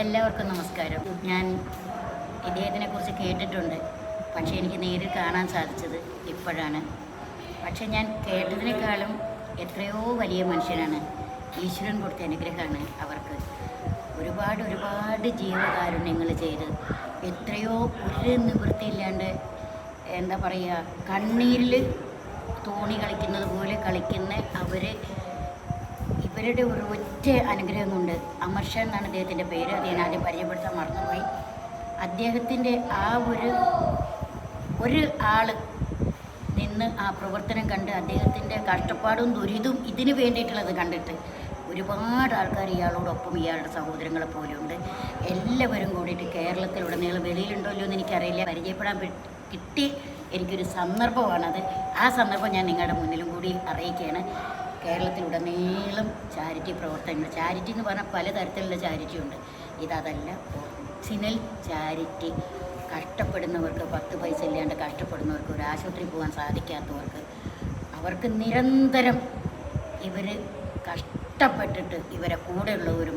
എല്ലാവർക്കും നമസ്കാരം. ഞാൻ ഇദ്ദേഹത്തിനെ കുറിച്ച് കേട്ടിട്ടുണ്ട്. പക്ഷേ എനിക്ക് നേരിൽ കാണാൻ സാധിച്ചത് ഇപ്പോഴാണ്. പക്ഷേ ഞാൻ കേട്ടതിനേക്കാളും എത്രയോ വലിയ മനുഷ്യനാണ്. ഈശ്വരൻ കൊടുത്ത അനുഗ്രഹമാണ് അവർക്ക്. ഒരുപാട് ഒരുപാട് ജീവകാരുണ്യങ്ങൾ ചെയ്ത് എത്രയോ ഒരു നിവൃത്തിയില്ലാണ്ട് എന്താ പറയുക കണ്ണീരിൽ തോണി കളിക്കുന്നത് പോലെ കളിക്കുന്ന അവർ ഇവരുടെ ഒരു ഒറ്റ അനുഗ്രഹം കൊണ്ട് അമർഷ എന്നാണ് അദ്ദേഹത്തിന്റെ പേര്. അത് ഞാൻ ആദ്യം പരിചയപ്പെടുത്താൻ മറന്നുപോയി. അദ്ദേഹത്തിന്റെ ആ ഒരു ഒരു ആൾ നിന്ന് ആ പ്രവർത്തനം കണ്ട് അദ്ദേഹത്തിന്റെ കഷ്ടപ്പാടും ദുരിതവും ഇതിന് വേണ്ടിയിട്ടുള്ളത് കണ്ടിട്ട് ഒരുപാട് ആൾക്കാർ ഇയാളോടൊപ്പം ഇയാളുടെ സഹോദരങ്ങളെ പോലെയുണ്ട് എല്ലാവരും കൂടിയിട്ട് കേരളത്തിലുടനീളം വെളിയിലുണ്ടല്ലോ എന്ന് എനിക്കറിയില്ല. പരിചയപ്പെടാൻ കിട്ടി എനിക്കൊരു സന്ദർഭമാണത്. ആ സന്ദർഭം ഞാൻ നിങ്ങളുടെ മുന്നിലും കൂടി അറിയിക്കുകയാണ്. കേരളത്തിലുടനീളം ചാരിറ്റി പ്രവർത്തനങ്ങൾ. ചാരിറ്റി എന്ന് പറഞ്ഞാൽ പലതരത്തിലുള്ള ചാരിറ്റി ഉണ്ട്. ഇതതല്ല ഒറിജിനൽ ചാരിറ്റി. കഷ്ടപ്പെടുന്നവർക്ക് പത്ത് പൈസ ഇല്ലാണ്ട് കഷ്ടപ്പെടുന്നവർക്ക് ഒരു ആശുപത്രി പോകാൻ സാധിക്കാത്തവർക്ക് അവർക്ക് നിരന്തരം ഇവർ കഷ്ടപ്പെട്ടിട്ട് ഇവരെ കൂടെയുള്ളവരും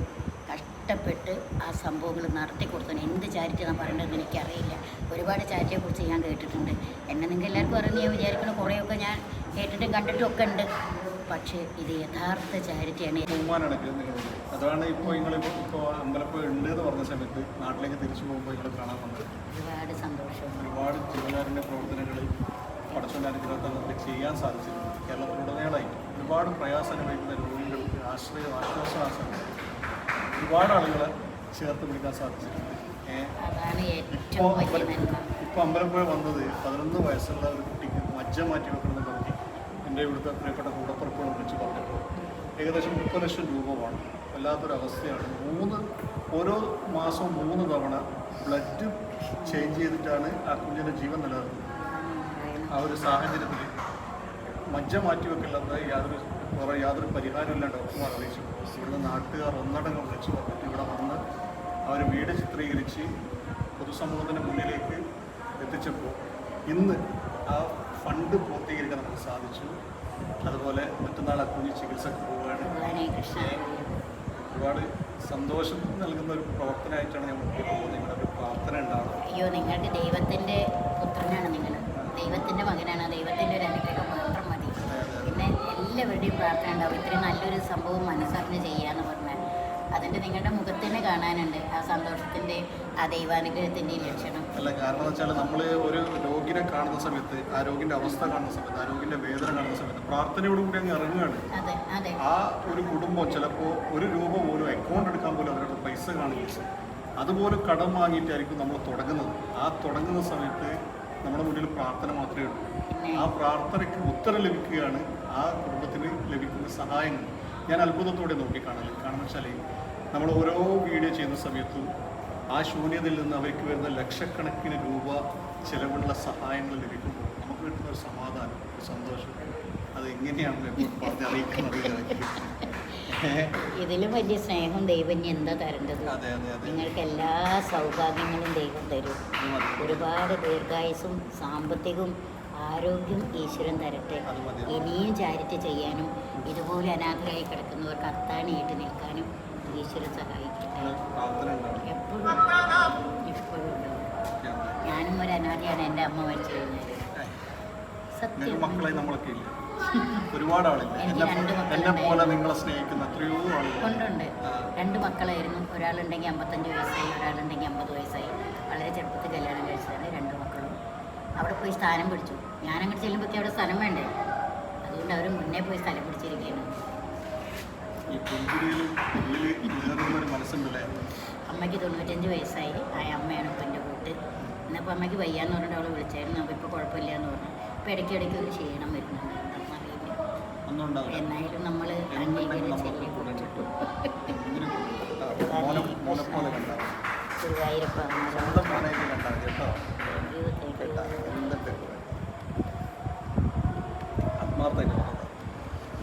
കഷ്ടപ്പെട്ട് ആ സംഭവങ്ങൾ നടത്തി കൊടുത്തത് എന്ത് ചാരിറ്റി ഞാൻ പറയേണ്ടതെന്ന് എനിക്കറിയില്ല. ഒരുപാട് ചാരിറ്റിയെക്കുറിച്ച് ഞാൻ കേട്ടിട്ടുണ്ട്. എന്നെ നിങ്ങൾക്ക് എല്ലാവർക്കും അറിഞ്ഞ് ഞാൻ വിചാരിക്കുന്ന. കുറേയൊക്കെ ഞാൻ കേട്ടിട്ടും കണ്ടിട്ടും ഒക്കെ ഉണ്ട്. പക്ഷേ ഇത് യഥാർത്ഥ ചാരിറ്റിയാണ്. അതാണ് ഇപ്പോൾ നിങ്ങൾ ഇപ്പോൾ അമ്പലപ്പുഴ ഉണ്ട് എന്ന് പറഞ്ഞ സമയത്ത് നാട്ടിലേക്ക് തിരിച്ചു പോകുമ്പോൾ നിങ്ങൾ കാണാൻ വന്നത്. ഒരുപാട് സന്തോഷം ഒരുപാട് ജീവകാരുണ്യ പ്രവർത്തനങ്ങൾ പടച്ചോന്റെ അനുഗ്രഹത്താൽ നമുക്ക് ചെയ്യാൻ സാധിച്ചിട്ടുണ്ട് കേരളത്തിലുടനീളമായി ഒരുപാട് പ്രയാസം അനുഭവിക്കുന്ന രോഗികൾക്ക് ആശ്രയ ആശ്വാസം ഒരുപാട് ആളുകളെ ചേർത്ത് പിടിക്കാൻ സാധിച്ചിട്ടുണ്ട് ഇപ്പോൾ അമ്പലപ്പുഴ വന്നത് പതിനൊന്ന് വയസ്സുള്ള ഒരു കുട്ടിക്ക് മജ്ജ മാറ്റി വെക്കണമെന്ന് നോക്കി എന്റെ ഇവിടുത്തെ പ്രിയപ്പെട്ട കൂടപ്പുറപ്പുകൾ വിളിച്ച് പറഞ്ഞപ്പോൾ ഏകദേശം മുപ്പത് ലക്ഷം രൂപ വേണം വല്ലാത്തൊരു അവസ്ഥയാണ് മൂന്ന് ഓരോ മാസവും മൂന്ന് തവണ ബ്ലഡ് ചേഞ്ച് ചെയ്തിട്ടാണ് ആ കുഞ്ഞിന്റെ ജീവൻ നിലനിർത്തുന്നത്. ആ ഒരു സാഹചര്യത്തിൽ മജ്ജ മാറ്റി വെക്കില്ലാത്ത യാതൊരു കുറേ യാതൊരു പരിഹാരമില്ല ഡോക്ടർമാർ അറിയിച്ചു ഇവിടുന്ന് നാട്ടുകാർ ഒന്നടങ്കം വിളിച്ചു പറഞ്ഞിട്ട് ഇവിടെ വന്ന് അവർ വീട് ചിത്രീകരിച്ച് പൊതുസമൂഹത്തിന്റെ മുന്നിലേക്ക് എത്തിച്ചപ്പോൾ ഇന്ന് ആ ഫണ്ട് പൂർത്തീകരിക്കാൻ നമുക്ക് സാധിച്ചു. അതുപോലെ മറ്റന്നാൾ ആ കുഞ്ഞ് ചികിത്സക്ക് പോവുകയാണ്. ഒരുപാട് സന്തോഷം നൽകുന്ന ഒരു പ്രവർത്തനമായിട്ടാണ് ഞാൻ പോകുന്നത്. നിങ്ങളുടെ ഒരു പ്രാർത്ഥന ഉണ്ടാവണം. അയ്യോ നിങ്ങൾക്ക് ദൈവത്തിന്റെ പുത്രനാണ് നിങ്ങൾ. ദൈവത്തിന്റെ മകനാണ്. ദൈവത്തിന്റെ ഒരു അനുഗ്രഹം മാത്രം മതി. പിന്നെ എല്ലാവരുടെയും പ്രാർത്ഥന ഉണ്ടാവും. ഇത്രയും നല്ലൊരു സംഭവം മനസ്സറിഞ്ഞ് ചെയ്യാന്ന് പറഞ്ഞാൽ. അതിന്റെ നിങ്ങളുടെ മുഖത്തിനെ കാണാനുണ്ട് ആ സന്തോഷത്തിന്റെ ആ ദൈവാനുഗ്രഹത്തിന്റെ ലക്ഷണം. അല്ല കാരണം വെച്ചാൽ നമ്മൾ ഒരു രോഗിനെ കാണുന്ന സമയത്ത് ആ രോഗിന്റെ അവസ്ഥ കാണുന്ന സമയത്ത് ആ രോഗിന്റെ വേദന കാണുന്ന സമയത്ത് പ്രാർത്ഥനയോടുകൂടി അങ്ങ് ഇറങ്ങുകയാണ്. അതെ അതെ. ആ ഒരു കുടുംബം ചിലപ്പോ ഒരു രൂപ പോലും അക്കൗണ്ട് എടുക്കാൻ പോലും അവരുടെ പൈസ കാണില്ല അതുപോലെ കടം വാങ്ങിയിട്ടായിരിക്കും നമ്മൾ തുടങ്ങുന്നത്. ആ തുടങ്ങുന്ന സമയത്ത് നമ്മുടെ മുന്നിൽ പ്രാർത്ഥന മാത്രമേ ഉള്ളൂ. ആ പ്രാർത്ഥനയ്ക്ക് ഉത്തരം ലഭിക്കുകയാണ് ആ കുടുംബത്തിന് ലഭിക്കുന്ന സഹായങ്ങൾ. ഞാൻ അത്ഭുതത്തോടെ നോക്കിക്കാണല്ലോ കാരണം വെച്ചാൽ നമ്മൾ ഓരോ വീഡിയോ ചെയ്യുന്ന സമയത്തും ആ ശൂന്യതയിൽ നിന്ന് അവർക്ക് വരുന്ന ലക്ഷക്കണക്കിന് രൂപ ചിലവുള്ള സഹായങ്ങൾ ലഭിക്കുമ്പോൾ നമുക്ക് കിട്ടുന്ന ഒരു സമാധാനം ഒരു സന്തോഷം. അത് എങ്ങനെയാണല്ലോ എപ്പോഴും പറഞ്ഞറിയിക്കുന്നത് ഇതിലും വലിയ സ്നേഹം ദൈവം ഇനി എന്താ തരേണ്ടത്? നിങ്ങൾക്ക് എല്ലാ സൗഭാഗ്യങ്ങളും ദൈവം തരും. ഒരുപാട് ദീർഘായുസും സാമ്പത്തികവും ആരോഗ്യം ഈശ്വരൻ തരട്ടെ. ഇനിയും ചാരിറ്റി ചെയ്യാനും ഇതുപോലെ അനാഥരായി കിടക്കുന്നവർക്ക് അത്താണിയായിട്ട് നിൽക്കാനും ഈശ്വരൻ സഹായിക്കട്ടെ. എപ്പോഴും ഇപ്പോഴും ഉണ്ടാവും. ഞാനും ഒരു അനാഥയാണ് എന്റെ അമ്മ മരിച്ചു കഴിഞ്ഞാൽ സത്യം. മക്കളായി നമ്മളൊക്കെ ഇല്ല? ഒരുപാട് എന്നെ പോലെ നിങ്ങളെ സ്നേഹിക്കുന്ന എത്രയോ ആളുകൾ കൊണ്ടുണ്ട്. രണ്ട് മക്കളായിരുന്നു. ഒരാളുണ്ടെങ്കിൽ അമ്പത്തഞ്ച് വയസ്സായി ഒരാളുണ്ടെങ്കിൽ അമ്പത് വയസ്സായി. വളരെ ചെറുപ്പത്തിൽ കല്യാണം കഴിച്ചതാണ്. രണ്ട് അവിടെ പോയി സ്ഥാനം പിടിച്ചു. ഞാൻ അങ്ങോട്ട് ചെല്ലുമ്പോഴേക്കും അവിടെ സ്ഥലം വേണ്ടേ? അതുകൊണ്ട് അവർ മുന്നേ പോയി സ്ഥലം പിടിച്ചിരിക്കുകയാണ് അമ്മയ്ക്ക് തൊണ്ണൂറ്റഞ്ച് വയസ്സായി. ആ അമ്മയാണ് ഇപ്പം എന്റെ കൂട്ട്. എന്നപ്പോൾ അമ്മയ്ക്ക് വയ്യാന്ന് പറഞ്ഞിട്ട് അവളെ വിളിച്ചായിരുന്നു. അപ്പോൾ ഇപ്പോൾ കുഴപ്പമില്ല എന്ന് പറഞ്ഞു. ഇപ്പോൾ ഇടയ്ക്കിടയ്ക്ക് ഒരു ക്ഷീണം വരുന്നുണ്ട്. എന്നായാലും നമ്മൾ അംഗീകരിച്ചല്ലേ? ഗുരുവായൂരപ്പ ആത്മാർത്ഥമായിട്ട്